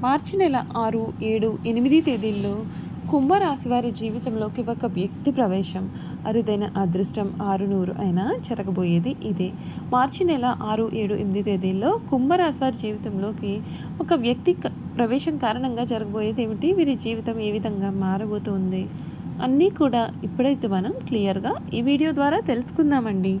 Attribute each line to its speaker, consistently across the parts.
Speaker 1: మార్చి నెల ఆరు ఏడు ఎనిమిది తేదీల్లో కుంభరాశి వారి జీవితంలోకి ఒక వ్యక్తి ప్రవేశం. అరుదైన అదృష్టం ఆరు నూరు అయినా జరగబోయేది ఇదే. మార్చి నెల ఆరు ఏడు ఎనిమిది తేదీల్లో కుంభరాశి వారి జీవితంలోకి ఒక వ్యక్తి క- ప్రవేశం కారణంగా జరగబోయేది ఏమిటి? వీరి జీవితం ఏ విధంగా మారబోతుంది? అన్నీ కూడా ఇప్పుడైతే మనం క్లియర్గా ఈ వీడియో ద్వారా తెలుసుకుందామండి.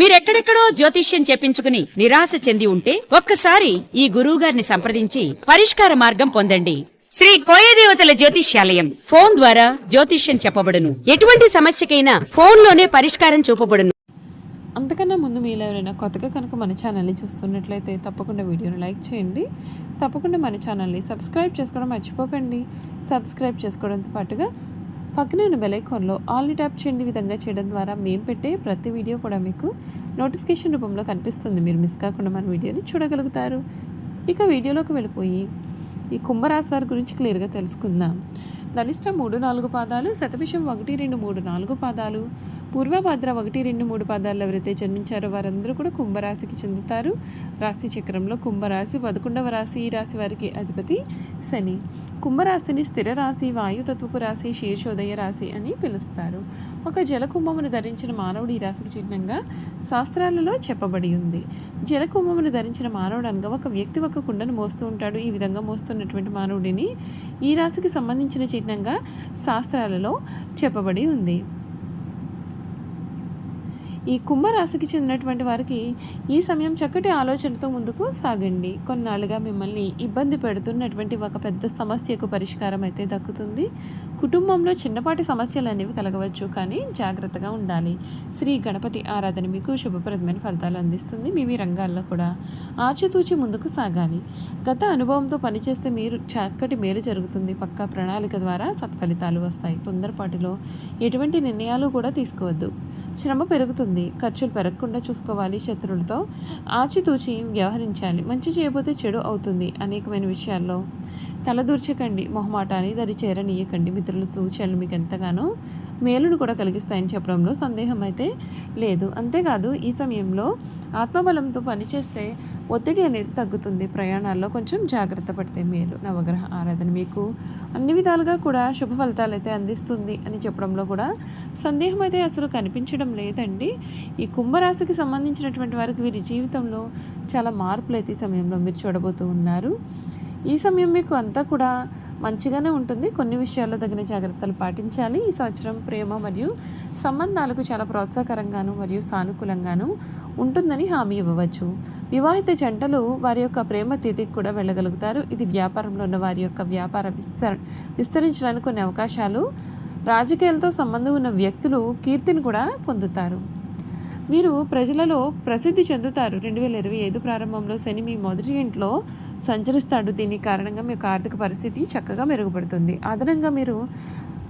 Speaker 2: మీరెక్కడెక్కడో జ్యోతిష్యం చెప్పించుకుని నిరాశ చెంది ఉంటే ఒక్కసారి ఈ గురువు గారిని సంప్రదించి పరిష్కార మార్గం పొందండి. శ్రీ కోయదేవతల జ్యోతిష్యాలయం. ఫోన్ ద్వారా జ్యోతిష్యం చెప్పబడును. ఎటువంటి సమస్యకైనా ఫోన్లోనే పరిష్కారం చూపబడును.
Speaker 1: అంతకన్నా ముందు మీరు ఎవరైనా కొత్తగా కనుక మన ఛానల్ని చూస్తున్నట్లయితే తప్పకుండా వీడియోని లైక్ చేయండి. తప్పకుండా మన ఛానల్ని సబ్స్క్రైబ్ చేసుకోవడం మర్చిపోకండి. సబ్స్క్రైబ్ చేసుకోవడంతో పాటుగా పక్కనే ఉన్న బెలైకాన్లో ఆల్ని ట్యాప్ చేయండి విధంగా చేయడం ద్వారా మేము పెట్టే ప్రతి వీడియో కూడా మీకు నోటిఫికేషన్ రూపంలో కనిపిస్తుంది. మీరు మిస్ కాకుండా మన వీడియోని చూడగలుగుతారు. ఇక వీడియోలోకి వెళ్ళిపోయి ఈ కుంభరాశి వారి గురించి క్లియర్గా తెలుసుకుందాం. ధనిష్ట మూడు నాలుగు పాదాలు శతభిషం ఒకటి రెండు మూడు నాలుగు పాదాలు. పూర్వభద్ర ఒకటి రెండు మూడు పాదాలు ఎవరైతే జన్మించారో వారందరూ కూడా కుంభరాశికి చెందుతారు. రాశి చక్రంలో కుంభరాశి పదకొండవ రాశి ఈ రాశి వారికి అధిపతి శని. కుంభరాశిని స్థిర రాశి వాయుతత్వపు రాశి శీర్షోదయ రాశి అని పిలుస్తారు. ఒక జలకుంభమును ధరించిన మానవుడు ఈ రాశికి చిహ్నంగా శాస్త్రాలలో చెప్పబడి ఉంది. జలకుంభమును ధరించిన మానవుడు అనగా ఒక వ్యక్తి ఒక కుండను మోస్తూ ఉంటాడు. ఈ విధంగా మోస్తున్నటువంటి మానవుడిని ఈ రాశికి సంబంధించిన చిహ్నంగా శాస్త్రాలలో చెప్పబడి ఉంది. ఈ కుంభరాశికి చెందినటువంటి వారికి ఈ సమయం చక్కటి ఆలోచనతో ముందుకు సాగండి. కొన్నాళ్ళుగా మిమ్మల్ని ఇబ్బంది పెడుతున్నటువంటి ఒక పెద్ద సమస్యకు పరిష్కారం అయితే దక్కుతుంది. కుటుంబంలో చిన్నపాటి సమస్యలు అనేవి కలగవచ్చు కానీ జాగ్రత్తగా ఉండాలి. శ్రీ గణపతి ఆరాధన మీకు శుభప్రదమైన ఫలితాలు అందిస్తుంది. మీ మీ రంగాల్లో కూడా ఆచితూచి ముందుకు సాగాలి. గత అనుభవంతో పనిచేస్తే మీరు చక్కటి మేలు జరుగుతుంది. పక్కా ప్రణాళిక ద్వారా సత్ఫలితాలు వస్తాయి. తొందరపాటులో ఎటువంటి నిర్ణయాలు కూడా తీసుకోవద్దు. శ్రమ పెరుగుతుంది. ఖర్చులు పెరగకుండా చూసుకోవాలి శత్రువులతో. ఆచితూచి వ్యవహరించాలి. మంచి చేయబోతే చెడు అవుతుంది అనేకమైన విషయాల్లో. తలదూర్చకండి మొహమాటాన్ని దరి చేరనీయకండి. మిత్రుల సూచనలు మీకు ఎంతగానో మేలును కూడా కలిగిస్తాయని చెప్పడంలో సందేహం అయితే లేదు. అంతేకాదు ఈ సమయంలో ఆత్మబలంతో పనిచేస్తే ఒత్తిడి అనేది తగ్గుతుంది. ప్రయాణాల్లో కొంచెం జాగ్రత్త పడితే మేలు. నవగ్రహ ఆరాధన మీకు అన్ని విధాలుగా కూడా శుభ ఫలితాలు అయితే అందిస్తుంది అని చెప్పడంలో కూడా సందేహం అయితే అసలు కనిపించడం లేదండి. ఈ కుంభరాశికి సంబంధించినటువంటి వారికి వీరి జీవితంలో చాలా మార్పులు అయితే ఈ సమయంలో మీరు చూడబోతూ ఉన్నారు. ఈ సమయం మీకు అంతా కూడా మంచిగానే ఉంటుంది. కొన్ని విషయాల్లో తగిన జాగ్రత్తలు పాటించాలి. ఈ సంవత్సరం ప్రేమ మరియు సంబంధాలకు చాలా ప్రోత్సాహకరంగాను మరియు సానుకూలంగాను ఉంటుందని హామీ ఇవ్వవచ్చు. వివాహిత జంటలు వారి యొక్క ప్రేమ తిథికి కూడా వెళ్ళగలుగుతారు. ఇది వ్యాపారంలో ఉన్న వారి యొక్క వ్యాపార విస్తర విస్తరించడానికి కొన్ని అవకాశాలు రాజకీయాలతో సంబంధం ఉన్న వ్యక్తులు కీర్తిని కూడా పొందుతారు. మీరు ప్రజలలో ప్రసిద్ధి చెందుతారు. రెండు వేల ఇరవై ఐదు ప్రారంభంలో శని మీ మొదటి ఇంట్లో సంచరిస్తాడు. దీని కారణంగా మీ యొక్క ఆర్థిక పరిస్థితి చక్కగా మెరుగుపడుతుంది. అదనంగా మీరు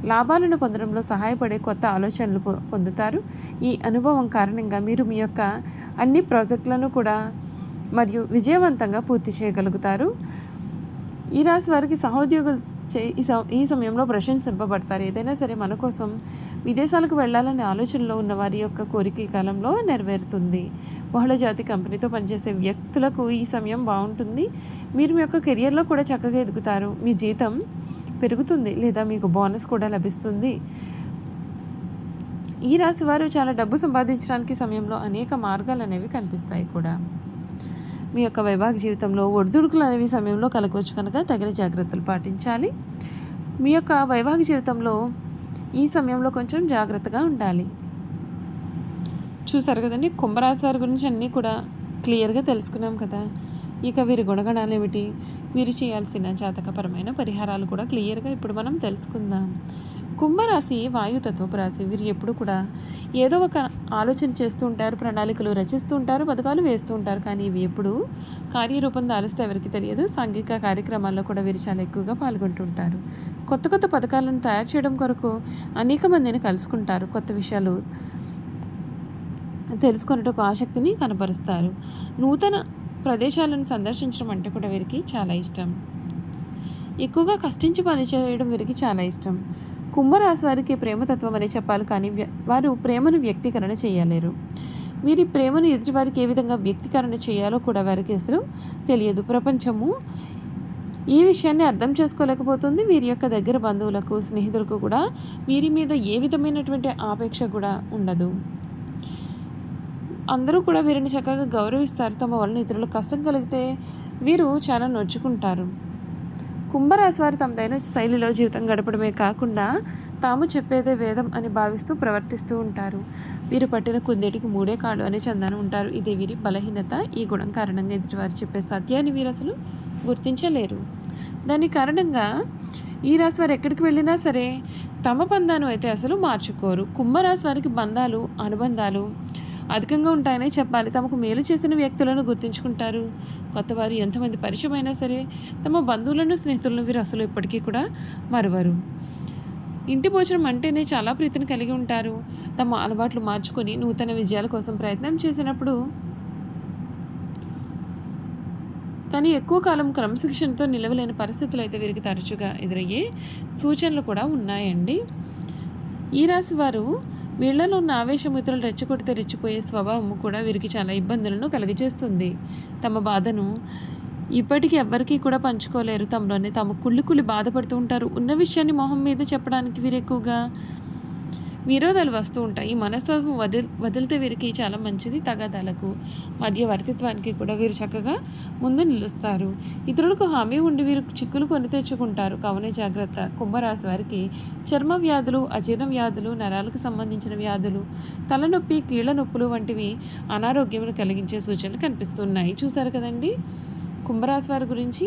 Speaker 1: లాభాలను పొందడంలో సహాయపడే కొత్త ఆలోచనలు పొ- పొందుతారు. ఈ అనుభవం కారణంగా మీరు మీ యొక్క అన్ని ప్రాజెక్టులను కూడా మరియు విజయవంతంగా పూర్తి చేయగలుగుతారు. ఈ రాశి వారికి సహోద్యోగులు చే ఈ సమ- ఈ సమయంలో ప్రశంసింపబడతారు ఏదైనా సరే మన కోసం విదేశాలకు వెళ్ళాలనే ఆలోచనలో ఉన్న వారి యొక్క కోరిక ఈ కాలంలో నెరవేరుతుంది. బహుళజాతి కంపెనీతో పనిచేసే వ్యక్తులకు ఈ సమయం బాగుంటుంది. మీరు మీ యొక్క కెరియర్లో కూడా చక్కగా ఎదుగుతారు. మీ జీతం పెరుగుతుంది లేదా మీకు బోనస్ కూడా లభిస్తుంది. ఈ రాశి వారు చాలా డబ్బు సంపాదించడానికి సమయంలో అనేక మార్గాలు అనేవి కనిపిస్తాయి కూడా. మీ యొక్క వైవాహిక జీవితంలో ఒడిదుడుకులు అనేవి సమయంలో కలగవచ్చు కనుక తగిన జాగ్రత్తలు పాటించాలి. మీ యొక్క వైవాహిక జీవితంలో ఈ సమయంలో కొంచెం జాగ్రత్తగా ఉండాలి. చూసారు కదండి? కుంభరాశి వారి గురించి అన్నీ కూడా క్లియర్గా తెలుసుకున్నాం కదా. ఇక వీరి గుణగణాలు ఏమిటి వీరు చేయాల్సిన జాతకపరమైన పరిహారాలు కూడా క్లియర్గా ఇప్పుడు మనం తెలుసుకుందాం. కుంభరాశి వాయుతత్వపు రాశి వీరు ఎప్పుడు కూడా ఏదో ఒక ఆలోచన చేస్తూ ఉంటారు ప్రణాళికలు రచిస్తూ ఉంటారు పథకాలు వేస్తూ ఉంటారు. కానీ ఇవి ఎప్పుడు కార్యరూపం దాలుస్తే ఎవరికి తెలియదు. సాంఘిక కార్యక్రమాల్లో కూడా వీరు చాలా ఎక్కువగా పాల్గొంటుంటారు. కొత్త కొత్త పథకాలను తయారు చేయడం కొరకు అనేక మందిని కలుసుకుంటారు. కొత్త విషయాలు తెలుసుకున్నట్టుకు ఆసక్తిని కనపరుస్తారు. నూతన ప్రదేశాలను సందర్శించడం అంటే కూడా వీరికి చాలా ఇష్టం. ఎక్కువగా కష్టించి పని చేయడం వీరికి చాలా ఇష్టం. కుంభరాశి వారికి ప్రేమతత్వం అనే చెప్పాలి కానీ వారు ప్రేమను వ్యక్తీకరణ చేయలేరు. వీరి ప్రేమను ఎదుటివారికి ఏ విధంగా వ్యక్తీకరణ చేయాలో కూడా వారికి అసలు తెలియదు. ప్రపంచము ఈ విషయాన్ని అర్థం చేసుకోలేకపోతుంది. వీరి యొక్క దగ్గర బంధువులకు స్నేహితులకు కూడా వీరి మీద ఏ విధమైనటువంటి ఆపేక్ష కూడా ఉండదు. అందరూ కూడా వీరిని చక్కగా గౌరవిస్తారు. తమ వలన ఇతరులకు కష్టం కలిగితే వీరు చాలా నొచ్చుకుంటారు. కుంభరాశి వారు తమదైన శైలిలో జీవితం గడపడమే కాకుండా తాము చెప్పేదే వేదం అని భావిస్తూ ప్రవర్తిస్తూ ఉంటారు. వీరు పట్టిన కుందేటికి మూడే కాళ్ళు అనే చందానం ఉంటారు. ఇదే వీరి బలహీనత. ఈ గుణం కారణంగా ఎదుటివారు చెప్పే సత్యాన్ని వీరు అసలు గుర్తించలేరు. దాని కారణంగా ఈ రాశి వారు ఎక్కడికి వెళ్ళినా సరే తమ బంధాను అయితే అసలు మార్చుకోరు. కుంభరాశి వారికి బంధాలు అనుబంధాలు అధికంగా ఉంటాయనే చెప్పాలి. తమకు మేలు చేసిన వ్యక్తులను గుర్తించుకుంటారు. కొత్తవారు ఎంతమంది పరిచయమైనా సరే తమ బంధువులను స్నేహితులను వీరు అసలు ఇప్పటికీ కూడా మరవరు. ఇంటి భోజనం అంటేనే చాలా ప్రీతిని కలిగి ఉంటారు. తమ అలవాట్లు మార్చుకొని నూతన విజయాల కోసం ప్రయత్నం చేసినప్పుడు కానీ ఎక్కువ కాలం క్రమశిక్షణతో నిలవలేని పరిస్థితులు అయితే వీరికి తరచుగా ఎదురయ్యే సూచనలు కూడా ఉన్నాయండి. ఈ రాశి వారు వీళ్ళలో ఉన్న ఆవేశం ఇతరులు రెచ్చగొడితే రెచ్చిపోయే స్వభావం కూడా వీరికి చాలా ఇబ్బందులను కలుగజేస్తుంది తమ బాధను ఇప్పటికీ ఎవ్వరికీ కూడా పంచుకోలేరు. తమలోనే తమ కుళ్ళి కుళ్ళి బాధపడుతూ ఉంటారు. ఉన్న విషయాన్ని మొహం మీద చెప్పడానికి వీరు ఎక్కువగా విరోధాలు వస్తూ ఉంటాయి. ఈ మనస్తత్వం వదిలి వదిలితే వీరికి చాలా మంచిది తగాదాలకు మధ్యవర్తిత్వానికి కూడా వీరు చక్కగా ముందు నిలుస్తారు. ఇతరులకు హామీ ఉండి వీరు చిక్కులు కొని తెచ్చుకుంటారు. కావునే జాగ్రత్త. కుంభరాశి వారికి చర్మ వ్యాధులు అజీర్ణ వ్యాధులు నరాలకు సంబంధించిన వ్యాధులు తలనొప్పి కీళ్ళ నొప్పులు వంటివి అనారోగ్యమును కలిగించే సూచనలు కనిపిస్తున్నాయి. చూసారు కదండి? కుంభరాశి వారి గురించి